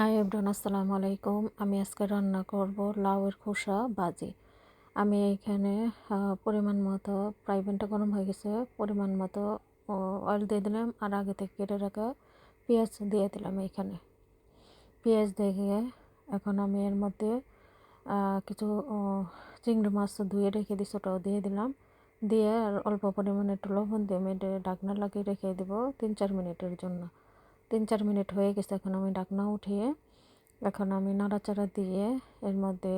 High everyone আসসালামু আলাইকুম। আমি আজকে রান্না করব লাউয়ের খোসা বাজি। আমি এখানে পরিমাণ মতো ফ্রাই প্যানটা গরম হয়ে গেছে, পরিমাণ মতো অয়েল দিয়ে দিলাম আর আগে থেকে কেটে রাখা পেঁয়াজ দিয়ে দিলাম এখানে। পেঁয়াজ দিয়ে এখন আমি এর মধ্যে কিছু চিংড়ি মাছ ধুয়ে রেখে দিই ওটাও দিয়ে দিলাম। দিয়ে আর অল্প পরিমাণে একটু লবণ দিয়ে আমি এটা ঢাকনা লাগিয়ে রেখে দেবো তিন চার মিনিটের জন্য। তিন চার মিনিট হয়ে গেছে, এখন আমি ডাকনা উঠিয়ে, এখন আমি নাড়াচাড়া দিয়ে এর মধ্যে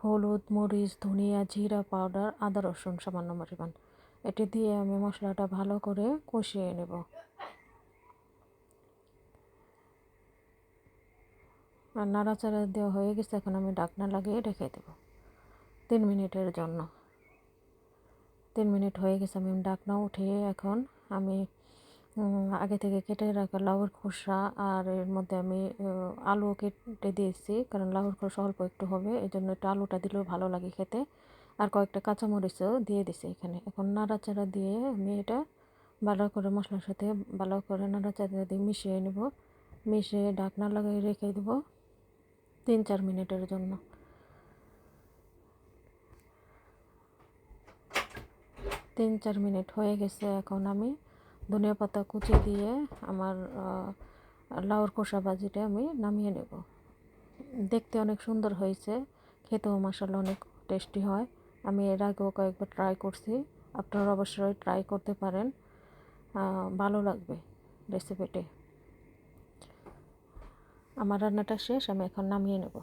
হলুদ, মরিচ, ধনিয়া, জিরা পাউডার, আদা, রসুন সামান্য পরিমাণ। এটি দিয়ে আমি মশলাটা ভালো করে কষিয়ে নেব। আর নাড়াচাড়া দেওয়া হয়ে গেছে, এখন আমি ডাকনা লাগিয়ে রেখে দেব তিন মিনিটের জন্য। তিন মিনিট হয়ে গেছে, আমি ডাকনা উঠিয়ে এখন আমি আগে থেকে কেটে রাখা লাউয়ের খোসা আর এর মধ্যে আমি আলু কেটে দিয়েছি, কারণ লাউয়ের খোসা অল্প একটু হবে এই জন্য একটু আলুটা দিলেও ভালো লাগে খেতে। আর কয়েকটা কাঁচামরিচও দিয়ে দিছি এখানে। এখন নাড়াচাড়া দিয়ে আমি এটা ভালো করে মশলার সাথে ভালো করে নাড়াচাড়া দিয়ে মিশিয়ে নেব। মিশিয়ে ঢাকনা লাগিয়ে রেখে দেবো তিন চার মিনিটের জন্য। তিন চার মিনিট হয়ে গেছে এখন আমি। ধনিয়া পাতা কুচি দিয়ে আমার লাউর কষা ভাজিটা আমি নামিয়ে নেব। দেখতে অনেক সুন্দর হয়েছে, খেতেও মশালা অনেক টেস্টি হয়। আমি এর আগেও কয়েকবার ট্রাই করছি, আপনারা অবশ্যই ট্রাই করতে পারেন ভালো লাগবে রেসিপিটি আমার রান্নাটা শেষ, আমি এখন নামিয়ে নেব।